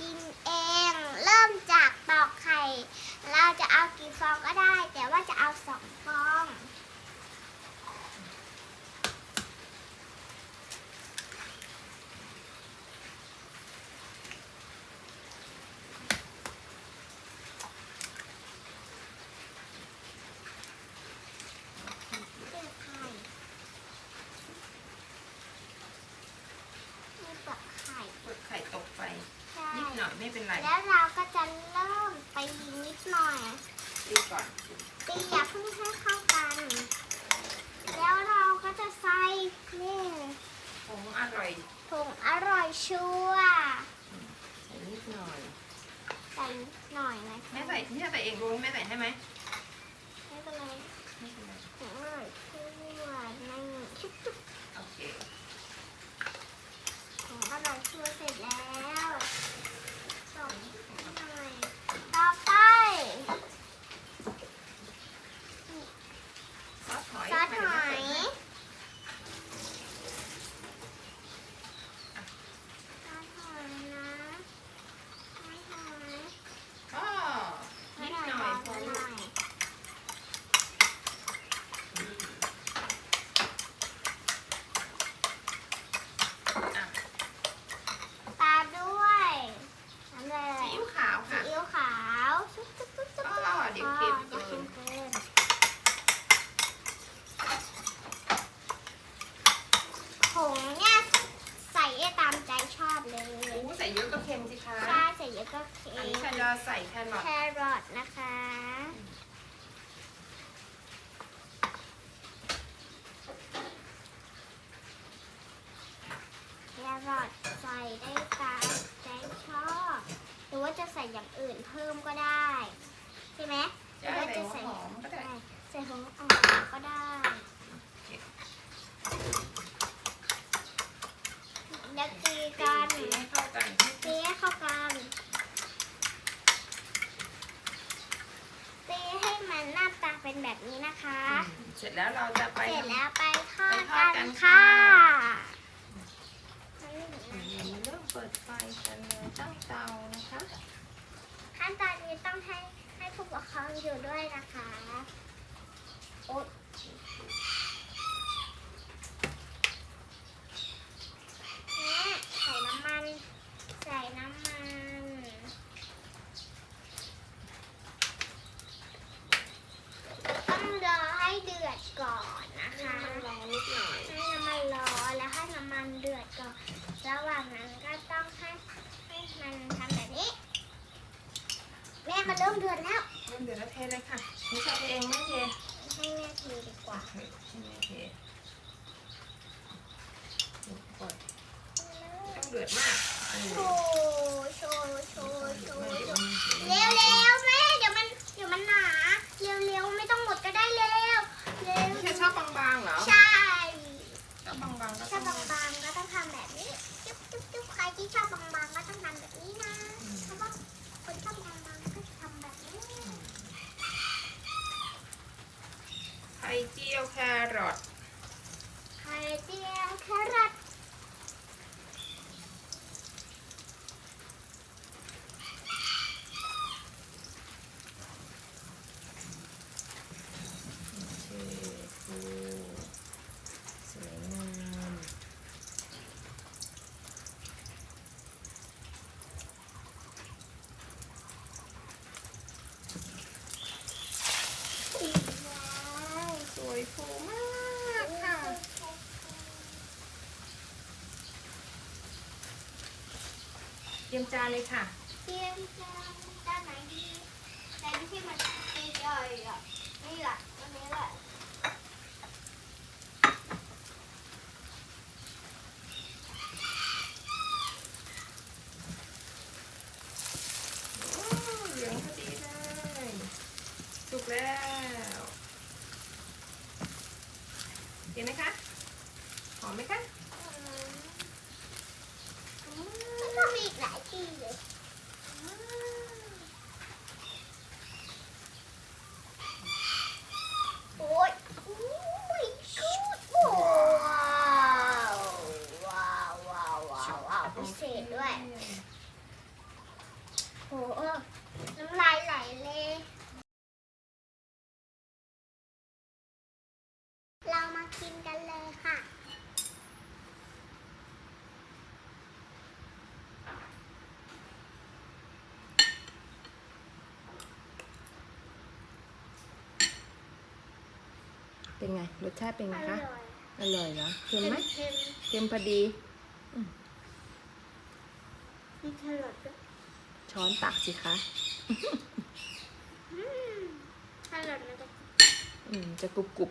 กินเอง เริ่มจากตอกไข่ เราจะเอากี่ฟองก็ได้ แต่ว่าจะเอาสองฟองไข่ตก นิดหน่อยไม่เป็นไรแล้วเราก็จะเริ่มไปนิดหน่อยดีก่อนตีอย่าเพิ่งให้เข้ากัน แล้วเราก็จะใส่นี่ผงอร่อยผงอร่อยชัวร์ใส่นิดหน่อยใส่หน่อยนะแม่ใส่ที่ใส่เองรู้แม่ใส่ให้ไหมไม่เป็นไร ไม่เป็นไร ผงอร่อยชัวร์นั่นชุบชุบ โอเค ผงอร่อยชัวร์เสร็จแล้วส่งหน่อยต่อไป ซอสหอย ซอสหอย ซอสหอยนะซอสหอย ก็นิดหน่อยพอลูกอะ ตามด้วยน้ำเล ซี ย อิ๊วขาว ซี ค่ะ อิ๊วขาวชุบชุบชุบชุบ อ๋อเดี๋ยวเค็ม เดี๋ยวเค็มเกินผงเนี่ยใส่ได้ตามใจชอบเลย อู้ใส่ เยอะก็เค็มสิคะใช่ใส่เยอะก็เค็อันมนี้ฉันจะใส่แครอทแครอทนะคะ แครอทใส่ได้ตามใจชอบ หรือว่าจะใส่อย่างอื่นเพิ่มก็ได้ ใช่ไหมหรือได้ว่าใส่จะหัวใส่หอมก็ได้ ใส่ของอ่อนก็ได้ แล้วตีกันตีให้เข้ากันตีให้เข้ากันตีให้มันหน้าตาเป็นแบบนี้นะคะ เสร็จแล้วเราจะไป เสร็จแล้วไปทอดไปทอกัดกันนค่ะอืมเริ่มเปิดไฟกันเลยตั้งเตานะคะ ขั้นตอนนี้ต้องให้ให้ผู้ปกครองอยู่ด้วยนะคะโอ๊ยแม่ใส่น้ำมัน ใส่น้ำมัน ต้องรอให้เดือดก่อนนะคะ ลองนิดหน่อย ให้น้ำมันร้อนแล้วให้น้ำมันเดือดก่อน ระหว่างนั้นก็ต้องให้ให้มันทำแบบนี้ แม่มันเริ่มเดือดแล้ว เริ่มเดือดแล้วเทเลยค่ะนี่ใส่เองไม่เทให้แม่ทีดีกว่าโอเคใช่ไหมเทก่อนต้องเดือดมากเอโชอว์โชว์โชว์โชว์ไม่โชเดี๋ยวว์มันเสียเร็วเร็วแม่เดี๋ยวมันเดี๋ยวมันหนาเร็วเร็วไม่ต้องหมดก็ได้เร็วเร็วไม่ใช่ชอบบางๆเหรอ ใช่ ชอบบางๆก็ ถ้า ต้อง บางๆก็ต้องทำแบบนี้จุ๊บจุ๊บจุ๊บใครที่ชอบบางๆก็ต้องทำแบบนี้นะเพราะว่าคนชอบบางๆก็จะทำแบบนี้ ไข่ เจียวแครอทไข่เจียวแครอทว้าว สวยฟูมากค่ะ เตรียมจานเลยค่ะ เตรียมจานจานไหนดีจานที่มันตีใหญ่อะนี่แหละอันนี้แหละโอ้เหลืองพอดีเลยสุกแล้วเห็นไหมคะ หอมไหมคะ ก็มีอีกหลายที่เลยโอ้ยโอ้ยกูว้าวว้าวว้าวว้าวโอ้โอ้น้ำลายไหลเลยเรามากินกัน ป็นไง รสชาติเป็นอไงร่คะอยอร่อยเหรอ เค็มไหมเค็มเค็มพอดีๆมีแครอทด้วยช้อนตักสิคะอืมแครอทมันจะอืม จะกรุบกรุบ